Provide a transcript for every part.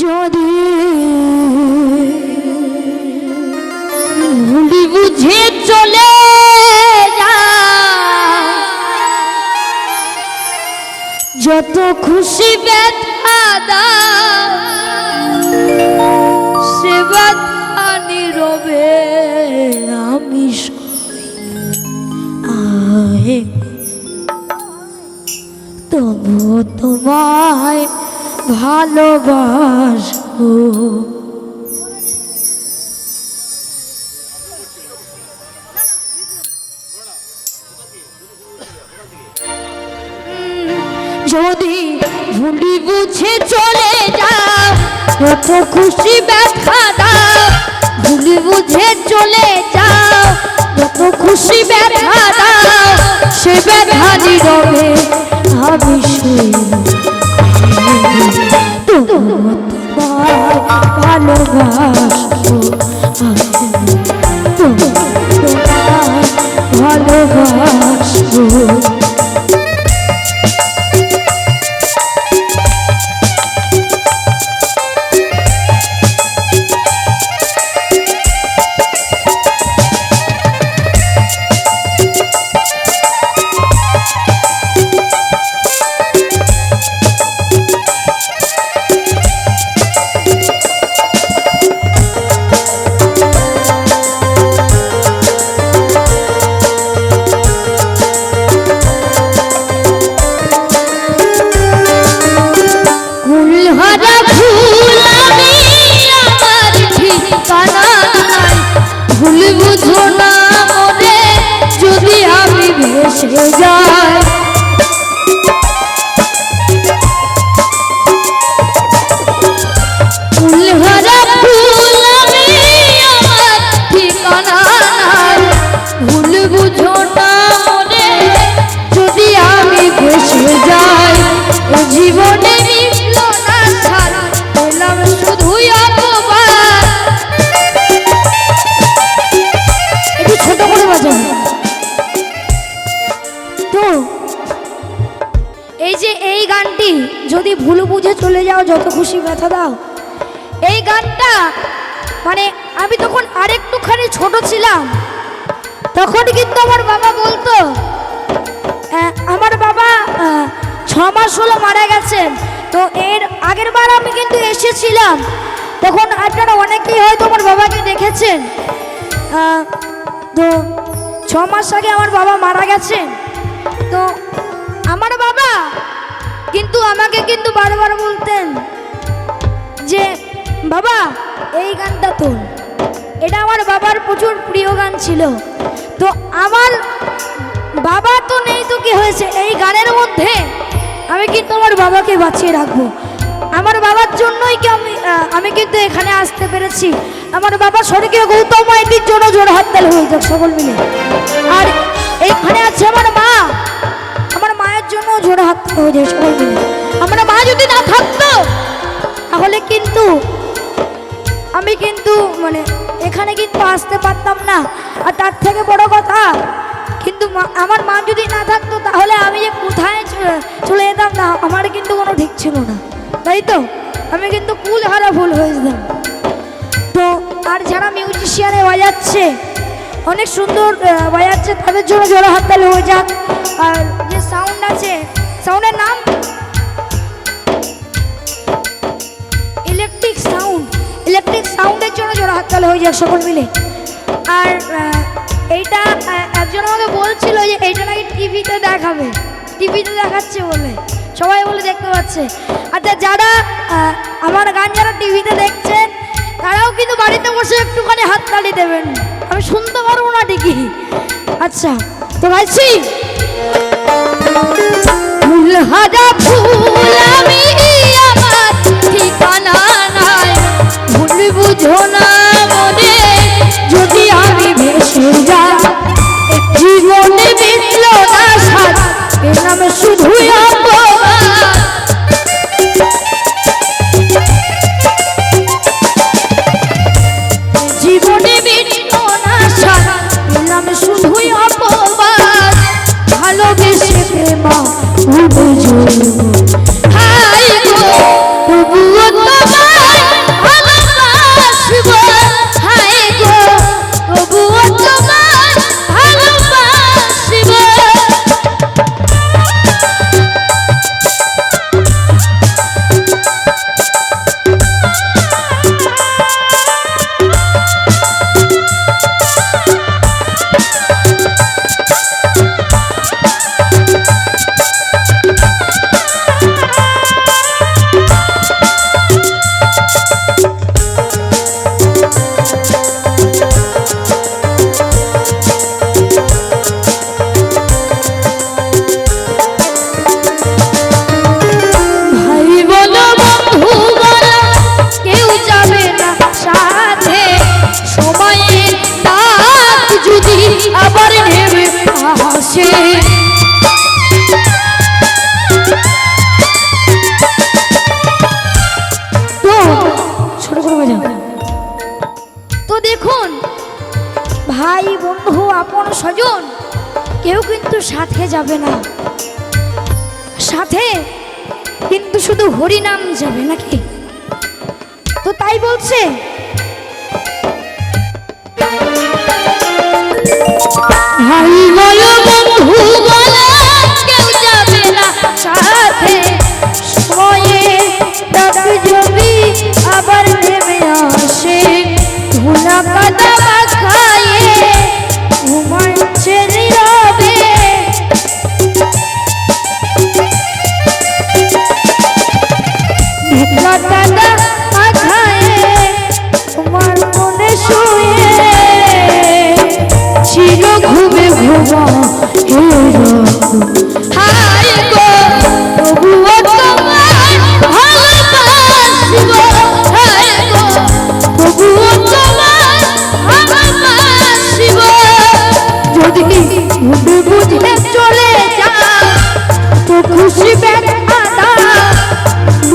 যদি ভুলি বুঝে চলে যত খুশি ব্যথা দাও। ভালোবাসবো। যদি ভুলি বুঝে চলে যাও, কত খুশি ব্যথা দাও। ভুলি বুঝে চলে যাও, কত খুশি ব্যথা দাও। সে ব্যথা নীরবে আমি তোমায় Here. গানটি যদি ভুল বুঝে চলে যাও, যত খুশি ব্যথা দাও। এই গানটা মানে আমি তখন আরেকটুখানি ছোট ছিলাম। তখন কিন্তু আমার বাবা বলতো আমার বাবা ছ মাস হলো মারা গেছেন। তো এর আগের বার আমি কিন্তু এসেছিলাম। তখন আপনারা অনেকেই হয়তো আমার বাবাকে দেখেছেন। তো ছ মাস আগে আমার বাবা মারা গেছেন। তো আমার বাবা কিন্তু আমাকে কিন্তু বারবার বলতেন যে, বাবা, এই গানটা তোল। এটা আমার বাবার প্রচুর প্রিয় গান ছিল। তো আমার বাবা তো নেই তো কি হয়েছে? এই গানের মধ্যে আমি কিন্তু আমার বাবাকে বাঁচিয়ে রাখব। আমার বাবার জন্যই কি আমি আমি কিন্তু এখানে আসতে পেরেছি। আমার বাবা স্বর্গীয় গৌতম মাইতির জন্য জোর হাততাল হয়ে যাক সকল মিলে। আর এইখানে আছে আমার মা। এখানে কিন্তু আসতে পারতাম না। আর তার থেকে বড় কথা, কিন্তু আমার মা যদি না থাকতো, তাহলে আমি যে কোথায় চলে যেতাম না, আমার কিন্তু কোনো ঠিক ছিল না। তাই তো? আমি কিন্তু কুল হারা ভুল হয়ে যেতাম। তো, আর যারা মিউজিশিয়ানে বাজাচ্ছে, অনেক সুন্দর বাজাচ্ছে, তাদের জন্য জোড়া হাততালি হয়ে যাক। আর যে সাউন্ড আছে সাউন্ডের নাম হাততালি হয়ে যাক সকল মিলে। আর এইটা একজন আমাকে বলছিল যে এইটা নাকি টিভিতে দেখাবে। টিভিতে দেখাচ্ছে বলে। সবাই বলে দেখতে পাচ্ছে। আচ্ছা যারা আমার গান যারা টিভিতে দেখছেন তারাও কিন্তু বাড়িতে বসে একটুখানি হাততালি দেবেন। আমি শুনতে পারব না ঠিকই। আচ্ছা তো গাইছি ফুল ফুল ভাই, বন্ধু, আপন, স্বজন, কেউ কিন্তু সাথে যাবে না। সাথে কিন্তু শুধু হরিনাম যাবে নাকি? তো তাই বলছে যদি চলে যা, তো খুশি ব্যথা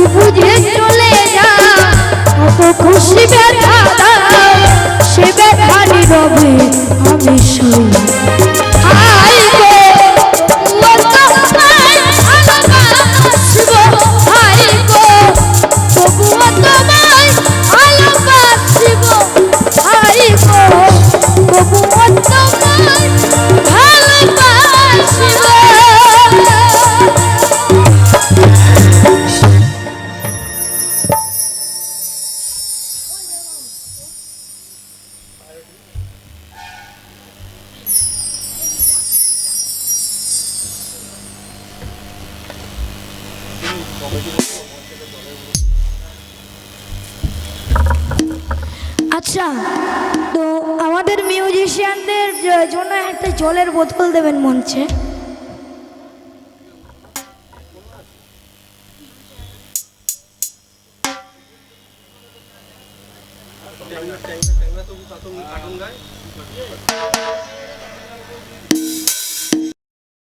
বুঝে চলে যা কত খুশি ব্যথা সে ব্যথা নীরবে আচ্ছা তো আমাদের মিউজিশিয়ানদের জন্য একটা জলের বোতল দেবেন মঞ্চে।